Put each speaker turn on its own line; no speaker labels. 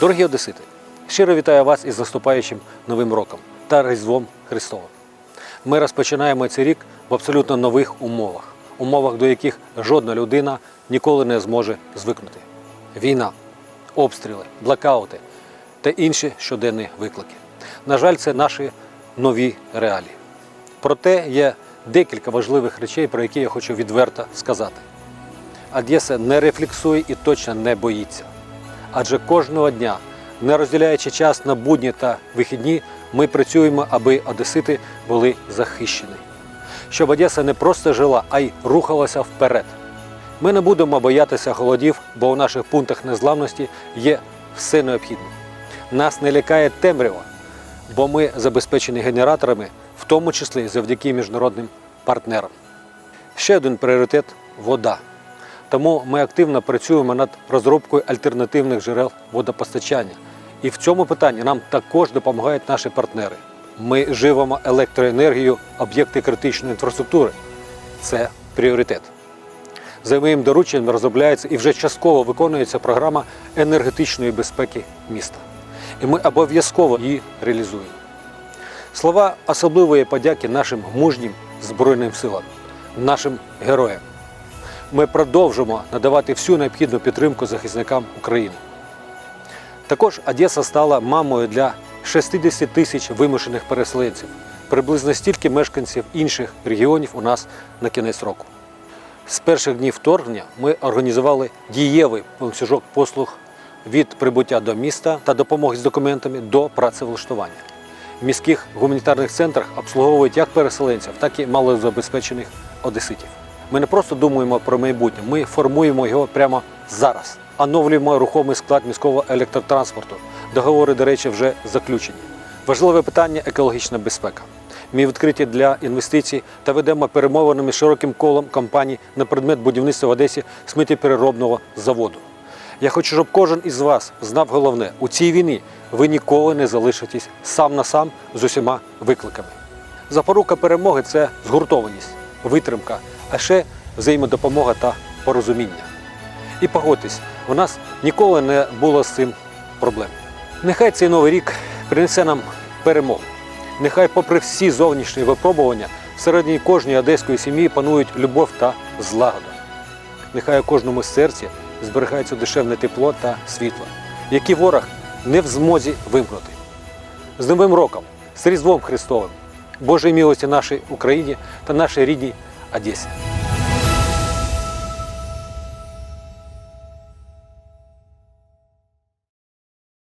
Дорогі Одесити, щиро вітаю вас із наступаючим Новим роком та Різдвом Христовим. Ми розпочинаємо цей рік в абсолютно нових умовах, умовах, до яких жодна людина ніколи не зможе звикнути. Війна, обстріли, блокаути та інші щоденні виклики. На жаль, це наші нові реалії. Проте є декілька важливих речей, про які я хочу відверто сказати. Одеса не рефлексує і точно не боїться. Адже кожного дня, не розділяючи час на будні та вихідні, ми працюємо, аби одесити були захищені. Щоб Одеса не просто жила, а й рухалася вперед. Ми не будемо боятися холодів, бо у наших пунктах незламності є все необхідне. Нас не лякає темрява, бо ми забезпечені генераторами, в тому числі завдяки міжнародним партнерам. Ще один пріоритет вода. Тому ми активно працюємо над розробкою альтернативних джерел водопостачання. І в цьому питанні нам також допомагають наші партнери. Ми живемо електроенергію, об'єкти критичної інфраструктури. Це пріоритет. За моїм дорученням розробляється і вже частково виконується програма енергетичної безпеки міста. І ми обов'язково її реалізуємо. Слова особливої подяки нашим мужнім Збройним силам, нашим героям. Ми продовжимо надавати всю необхідну підтримку захисникам України. Також Одеса стала мамою для 60 тисяч вимушених переселенців, приблизно стільки мешканців інших регіонів у нас на кінець року. З перших днів вторгнення ми організували дієвий ланцюжок послуг від прибуття до міста та допомоги з документами до працевлаштування. В міських гуманітарних центрах обслуговують як переселенців, так і малозабезпечених одеситів. Ми не просто думаємо про майбутнє, ми формуємо його прямо зараз. Оновлюємо рухомий склад міського електротранспорту. Договори, до речі, вже заключені. Важливе питання екологічна безпека. Ми відкриті для інвестицій та ведемо перемовини широким колом компаній на предмет будівництва в Одесі сміттєпереробного заводу. Я хочу, щоб кожен із вас знав головне: у цій війні ви ніколи не залишитесь сам на сам з усіма викликами. Запорука перемоги це згуртованість, витримка, а ще взаємодопомога та порозуміння. І погодьтесь, у нас ніколи не було з цим проблем. Нехай цей новий рік принесе нам перемогу. Нехай, попри всі зовнішні випробування, всередині кожної одеської сім'ї панують любов та злагода. Нехай у кожному серці зберігається душевне тепло та світло, які ворог не в змозі вимкнути. З Новим роком, з Різдвом Христовим, Божої милості нашій Україні та нашій рідній Одесі.